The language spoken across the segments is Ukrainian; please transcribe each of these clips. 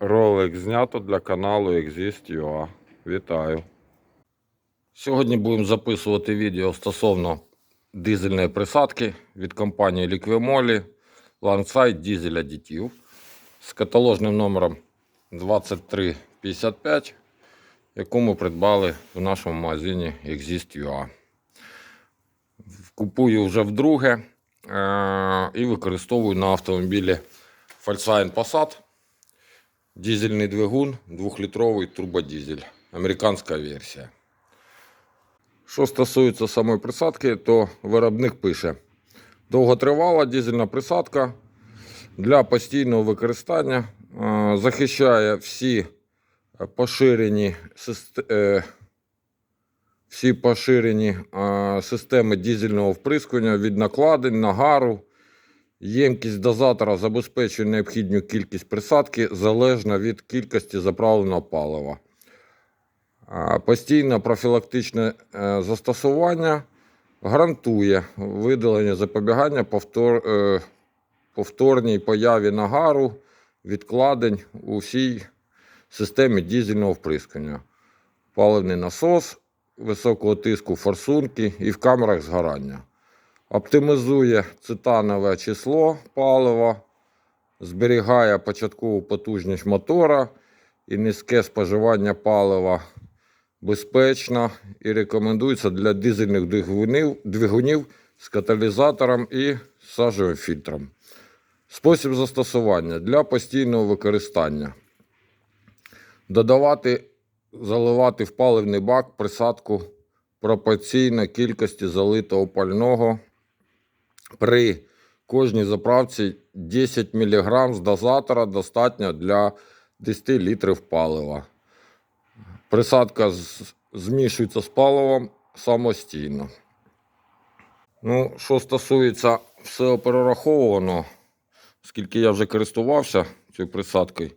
Ролик знято для каналу Exist.ua. Вітаю. Сьогодні будемо записувати відео стосовно дизельної присадки від компанії Liquimoli Langside Diesel Additive з каталожним номером 2355, яку ми придбали в нашому магазині Exist.ua. Купую вже вдруге е- і використовую на автомобілі Volkswagen Passat. Дізельний двигун, 2-літровий турбодізель. Американська версія. Що стосується самої присадки, то виробник пише: довготривала дізельна присадка для постійного використання е, захищає всі поширені, е, всі поширені е, системи дізельного вприскування від накладень, нагару. Ємкість дозатора забезпечує необхідну кількість присадки залежно від кількості заправленого палива. Постійне профілактичне е, застосування гарантує видалення запобігання повтор, е, повторній появі нагару, відкладень у всій системі дізельного вприскання. Паливний насос високого тиску, форсунки і в камерах згорання. Оптимізує цитанове число палива, зберігає початкову потужність мотора і низьке споживання палива безпечно і рекомендується для дизельних двигунів, двигунів з каталізатором і сажевим фільтром. Спосіб застосування для постійного використання. Додавати, заливати в паливний бак присадку пропорційно кількості залитого пального при кожній заправці 10 мг з дозатора достатньо для 10 літрів палива. Присадка змішується з паливом самостійно. Ну, що стосується всього перерахованого, оскільки я вже користувався цією присадкою,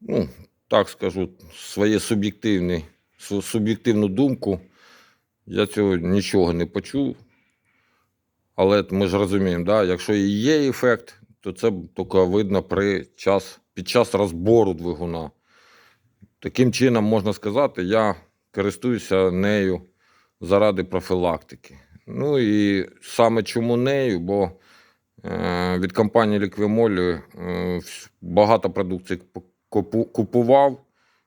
ну, так скажу, своє суб'єктивну думку, я цього нічого не почув. Але ми ж розуміємо, да, якщо і є ефект, то це тільки видно при час, під час розбору двигуна. Таким чином, можна сказати, я користуюся нею заради профілактики. Ну і саме чому нею, бо е, від компанії Liquimoli е, багато продукції купував,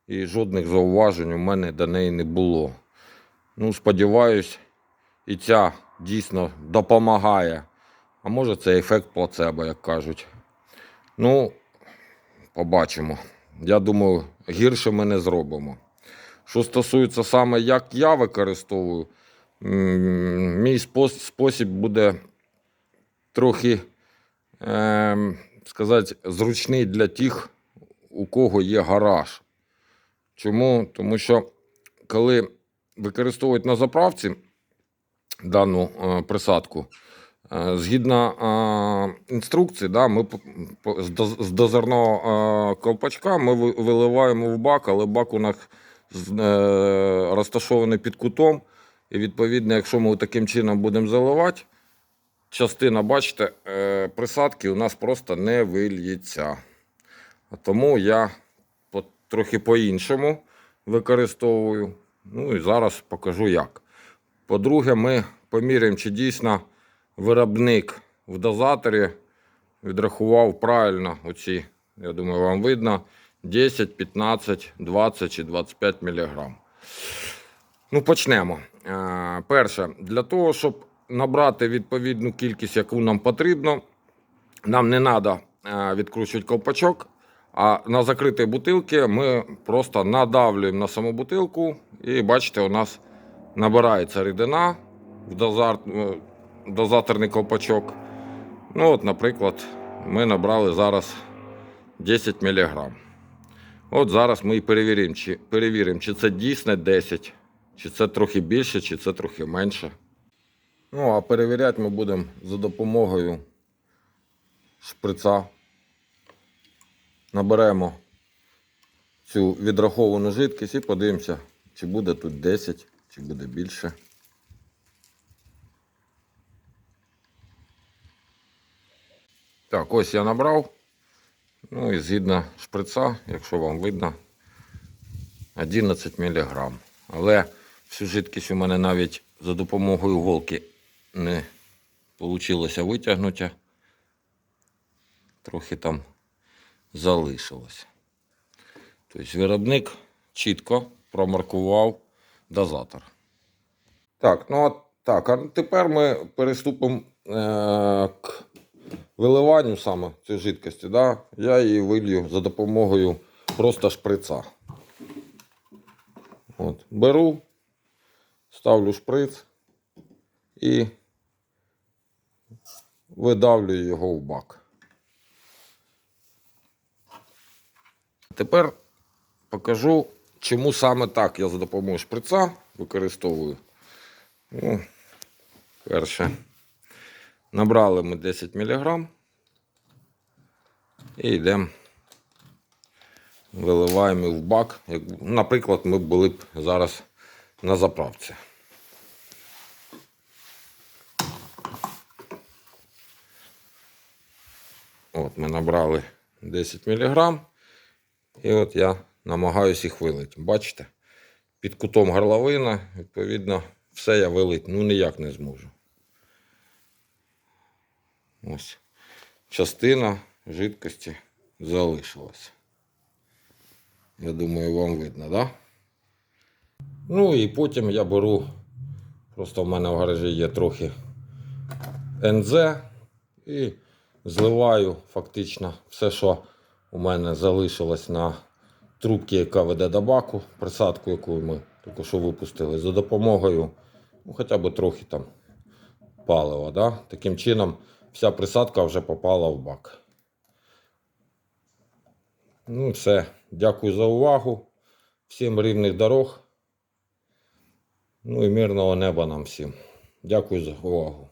і жодних зауважень у мене до неї не було. Ну, сподіваюсь, і ця дійсно допомагає. А може це ефект плацебо, як кажуть. Ну, побачимо. Я думаю, гірше ми не зробимо. Що стосується саме, як я використовую, мій спосіб буде трохи, ем, сказати, зручний для тих, у кого є гараж. Чому? Тому що коли використовують на заправці дану е, присадку, е, згідно е, інструкції, да, ми з доз- дозерного ковпачка ми виливаємо в бак, але бак у нас розташований під кутом. І відповідно, якщо ми таким чином будемо заливати, частина, бачите, присадки у нас просто не вильється. Тому я трохи по-іншому використовую. Ну і зараз покажу як. По-друге, ми поміряємо, чи дійсно виробник в дозаторі відрахував правильно оці, я думаю, вам видно, 10, 15, 20 чи 25 мг. Ну, почнемо. Е, Перше, для того, щоб набрати відповідну кількість, яку нам потрібно, нам не треба відкручувати ковпачок, а на закритій бутилці ми просто надавлюємо на саму бутилку, і бачите, у нас набирається рідина в е, дозаторний ковпачок. Ну, от, наприклад, ми набрали зараз 10 мг. От зараз ми і перевіримо, чи, перевіримо, чи це дійсно 10, чи це трохи більше, чи це трохи менше. Ну, а перевіряти ми будемо за допомогою шприца. Наберемо цю відраховану жидкість і подивимося, чи буде тут 10, чи буде більше. Так, ось я набрав. Ну і згідно шприца, якщо вам видно, 11 мг. Але всю жидкість у мене навіть за допомогою голки не вийшло витягнути. Трохи там залишилось. Тобто виробник чітко промаркував дозатор. Так, ну от так, а тепер ми переступимо е- к виливанню саме цієї жидкості. Да? Я її вилью за допомогою просто шприца. От, беру, ставлю шприц і видавлюю його в бак. Тепер покажу, чому саме так я за допомогою шприца використовую. Ну, перше. Набрали ми 10 мг і йдемо, виливаємо в бак. Наприклад, ми були б зараз на заправці. От ми набрали 10 мг. І от я намагаюся їх вилити. Бачите? Під кутом горловина, відповідно, все я вилити ну ніяк не зможу. Ось. Частина жидкості залишилась. Я думаю, вам видно? Да? Ну і потім я беру, просто в мене в гаражі є трохи НЗ і зливаю фактично все, що у мене залишилось на трубці, яка веде до баку, присадку, яку ми тільки що випустили, за допомогою ну, хоча б трохи там палива. Да? Таким чином вся присадка вже попала в бак. Ну все. Дякую за увагу. Всім рівних дорог. Ну і мирного неба нам всім. Дякую за увагу.